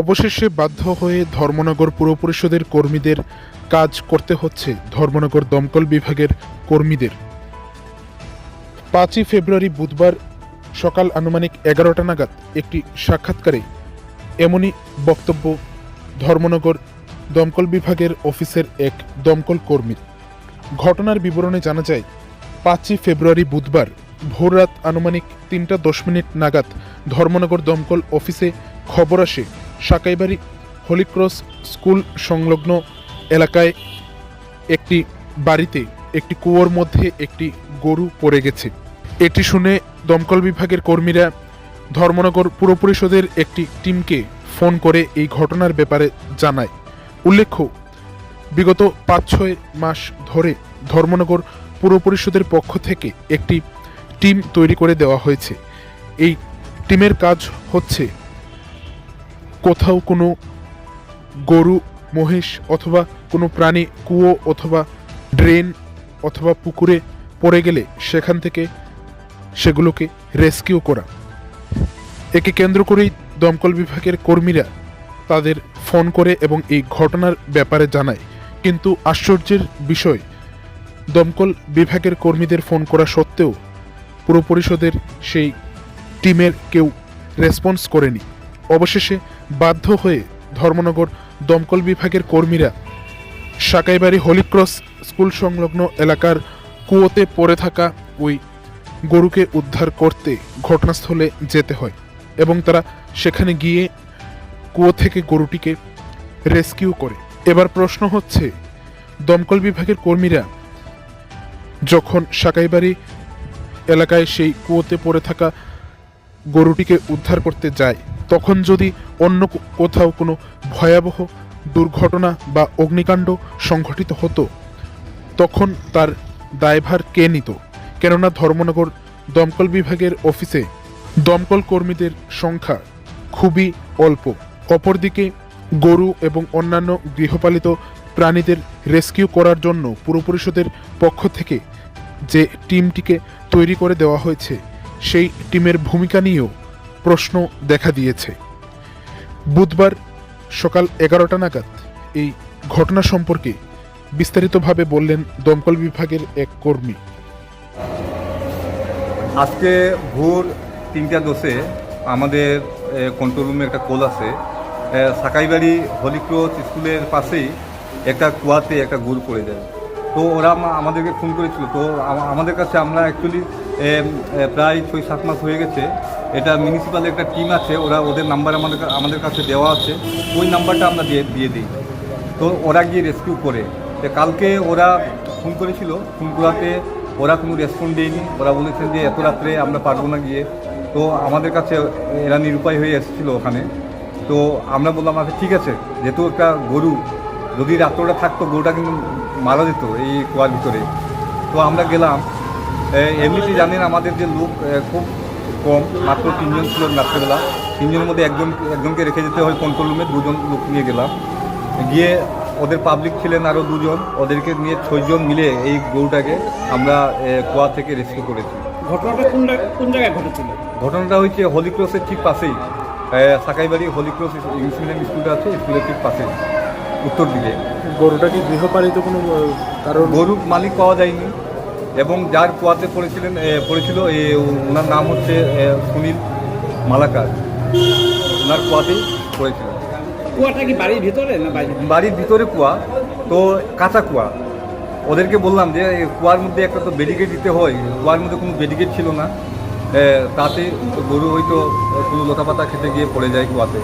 অবশেষে বাধ্য হয়ে ধর্মনগর পুর পরিষদের কর্মীদের কাজ করতে হচ্ছে ধর্মনগর দমকল বিভাগের কর্মীদের। পাঁচই ফেব্রুয়ারি বুধবার সকাল আনুমানিক এগারোটা নাগাদ একটি সাক্ষাৎকারে এমনই বক্তব্য ধর্মনগর দমকল বিভাগের অফিসের এক দমকল কর্মীর। ঘটনার বিবরণে জানা যায়, পাঁচই ফেব্রুয়ারি বুধবার ভোররাত আনুমানিক তিনটা দশ মিনিট নাগাদ ধর্মনগর দমকল অফিসে খবর আসে সাকাইবাড়ি হলিক্রস স্কুল সংলগ্ন এলাকায় একটি বাড়িতে একটি কুয়োর মধ্যে একটি গরু পড়ে গেছে। এটি শুনে দমকল বিভাগের কর্মীরা ধর্মনগর পুর পরিষদের একটি টিমকে ফোন করে এই ঘটনার ব্যাপারে জানায়। উল্লেখ্য, বিগত পাঁচ ছয় মাস ধরে ধর্মনগর পুর পরিষদের পক্ষ থেকে একটি টিম তৈরি করে দেওয়া হয়েছে। এই টিমের কাজ হচ্ছে কোথাও কোনো গরু, মহিষ অথবা কোনো প্রাণী, কুয়ো অথবা ড্রেন অথবা পুকুরে পড়ে গেলে সেখান থেকে সেগুলোকে রেস্কিউ করা। একে কেন্দ্র করেই দমকল বিভাগের কর্মীরা তাদের ফোন করে এবং এই ঘটনার ব্যাপারে জানায়। কিন্তু আশ্চর্যের বিষয়, দমকল বিভাগের কর্মীদের ফোন করা সত্ত্বেও পুর পরিষদের সেই টিমের কেউ রেসপন্স করেনি। অবশেষে বাধ্য হয়ে ধর্মনগর দমকল বিভাগের কর্মীরা সাকাইবাড়ি হলিক্রস স্কুল সংলগ্ন এলাকার কুয়োতে পড়ে থাকা ওই গরুকে উদ্ধার করতে ঘটনাস্থলে যেতে হয় এবং তারা সেখানে গিয়ে কুয়ো থেকে গরুটিকে রেস্কিউ করে। এবার প্রশ্ন হচ্ছে, দমকল বিভাগের কর্মীরা যখন সাকাইবাড়ি এলাকায় সেই কুয়োতে পড়ে থাকা গরুটিকে উদ্ধার করতে যায় তখন যদি অন্য কোথাও কোনো ভয়াবহ দুর্ঘটনা বা অগ্নিকাণ্ড সংঘটিত হতো, তখন তার দায়ভার কে নিত? কেননা ধর্মনগর দমকল বিভাগের অফিসে দমকল কর্মীদের সংখ্যা খুবই অল্প। অপরদিকে গরু এবং অন্যান্য গৃহপালিত প্রাণীদের রেস্কিউ করার জন্য পুর পরিষদের পক্ষ থেকে যে টিমটিকে তৈরি করে দেওয়া হয়েছে, সেই টিমের ভূমিকা নিয়েও প্রশ্ন দেখা দিয়েছে। বুধবার সকাল এগারোটা নাগাদ এই ঘটনা সম্পর্কে বিস্তারিতভাবে বললেন দমকল বিভাগের এক কর্মী। আজকে ভোর তিনটা দোষে আমাদের কন্ট্রোল রুমে একটা কোল আছে। সাকাইবাড়ি হলিক্রোচ স্কুলের পাশেই একটা কুয়াতে একটা গরু পড়ে যায়। তো ওরা আমা- আমাদেরকে ফোন করেছিল। তো আমাদের কাছে আমরা অ্যাকচুয়ালি প্রায় ছয় সাত মাস হয়ে গেছে। এটা মিউনিসিপ্যাল একটা টিম আছে, ওরা ওদের নাম্বার আমাদের আমাদের কাছে দেওয়া আছে। ওই নাম্বারটা আমরা দিয়ে দিয়ে দিই। তো ওরা গিয়ে রেস্কিউ করে। তো কালকে ওরা ফোন করেছিল ফোন করাতে ওরা কোনো রেসপন্ড দেয়নি। ওরা বলেছেন যে, এত রাত্রে আমরা পারব না গিয়ে। তো আমাদের কাছে এরা নিরুপায় হয়ে এসেছিল ওখানে। তো আমরা বললাম আচ্ছা ঠিক আছে। যেহেতু একটা গরু, যদি রাত্রটা থাকতো, গরুটা কিন্তু মারা যেত এই কুয়ার ভিতরে। তো আমরা গেলাম। এমনিতে জানেন আমাদের যে লোক খুব কম মাত্র তিনজন ছিল রাত্রেবেলা। তিনজনের মধ্যে একজন একজনকে রেখে যেতে হয় কন্ট্রোল রুমে দুজন লোক নিয়ে গেলাম। গিয়ে ওদের পাবলিক ছিলেন আরও দুজন ওদেরকে নিয়ে ছয়জন মিলে এই গরুটাকে আমরা কুয়া থেকে রেস্কিউ করেছি। ঘটনাটা কোন কোন জায়গায় ঘটেছিল? ঘটনাটা হয়েছে হলিক্রসের ঠিক পাশেই। সাকাইবাড়ি হলিক্রস ইংলিশ মিডিয়াম স্কুলটা আছে স্কুলের ঠিক পাশেই উত্তর দিকে। গরুটা কি গৃহপালিত কোনো কারণ? গরুর মালিক পাওয়া যায়নি। এবং যার কুয়াতে পড়েছিলেন পড়েছিল ওনার নাম হচ্ছে সুনীল মালাকার। ওনার কুয়াতেই পড়েছিলেন। কুয়াটা কি বাড়ির ভিতরে না বাড়ির ভিতরে কুয়া তো কাঁচা কুয়া। ওদেরকে বললাম যে কুয়ার মধ্যে একটা তো বেডিকেট দিতে হয়। কুয়ার মধ্যে কোনো বেডিকেট ছিল না। তাতে গরু হয়তো কোনো লতা পাতা খেতে গিয়ে পড়ে যায় কুয়াতে।